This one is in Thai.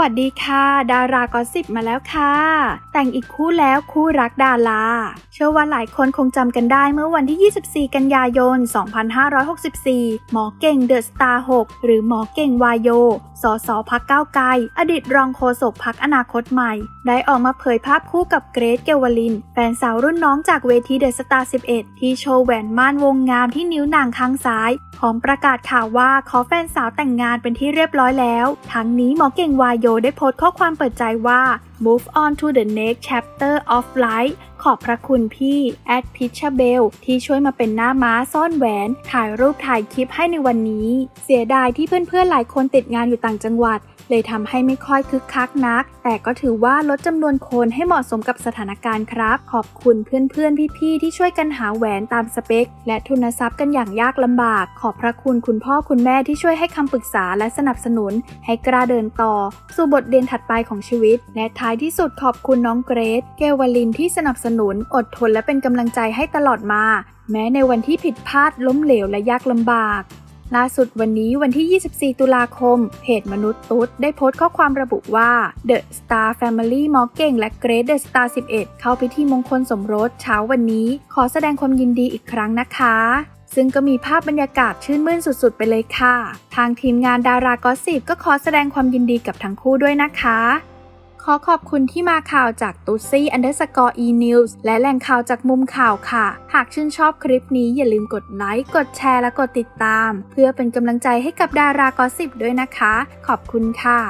วัสดีค่ะ ดารากอสิบมาแล้วค่ะ แต่งอีกคู่แล้วคู่รักดาราเชื่อว่าหลายคนคงจำกันได้เมื่อวันที่ 24 กันยายน 2564 หมอเก่งเดอะสตาร์6หรือหมอเก่งวายโย สสพักก้าวไกล อดีตรองโฆษกพักอนาคตใหม่ ได้ออกมาเผยภาพคู่กับเกรซเกวลิน แฟนสาวรุ่นน้องจากเวทีเดอะสตาร์ 11 ที่โชว์แหวนม่านวงงามที่นิ้วนางข้างซ้ายพร้อมประกาศข่าวว่าขอแฟนสาวแต่งงานเป็นที่เรียบร้อยแล้ว ทั้งนี้หมอเก่งวายโยได้โพสต์ข้อความเปิดใจว่า move on to the next chapter of life ขอบพระคุณพี่แอดพิชเบลที่ช่วยมาเป็นหน้าม้าซ่อนแหวน ถ่ายรูปถ่ายคลิปให้ในวันนี้ เสียดายที่เพื่อนๆหลายคนติดงานอยู่ต่างจังหวัดเลยทำให้ไม่ค่อยคึกคักนัก แต่ก็ถือว่าลดจำนวนคนให้เหมาะสมกับสถานการณ์ครับ ขอบคุณเพื่อนๆ พี่ๆ ที่ช่วยกันหาแหวนตามสเปค และทุนทรัพย์กันอย่างยากลำบาก ขอบพระคุณคุณพ่อคุณแม่ที่ช่วยให้คำปรึกษาและสนับสนุน ให้กล้าเดินต่อ สู่บทเรียนถัดไปของชีวิต และท้ายที่สุดขอบคุณน้องเกรซเกวลินที่สนับสนุน อดทนและเป็นกำลังใจให้ตลอดมา แม้ในวันที่ผิดพลาดล้มเหลวและยากลำบาก ล่าสุดวันนี้วันที่ 24 ตุลาคม เพจมนุษย์ตุ๊ดได้โพสต์ข้อความระบุว่า The Star Family หมอเก่งและเกรด The Star 11 เข้าพิธีมงคลสมรสเช้าวันนี้ ขอแสดงความยินดีอีกครั้งนะคะซึ่งก็มีภาพบรรยากาศชื่นมื่นสุดๆ ไปเลยค่ะ ทางทีมงานดารากอสิบก็ขอแสดงความยินดีกับทั้งคู่ด้วยนะคะ ขอขอบคุณที่มาข่าวจากตูซี่อันเดอร์สกอร์อีนิวส์และแหล่งข่าวจากมุมข่าวค่ะ หากชื่นชอบคลิปนี้อย่าลืมกดไลค์ กดแชร์และกดติดตาม เพื่อเป็นกำลังใจให้กับดารากอสิบด้วยนะคะ ขอบคุณค่ะ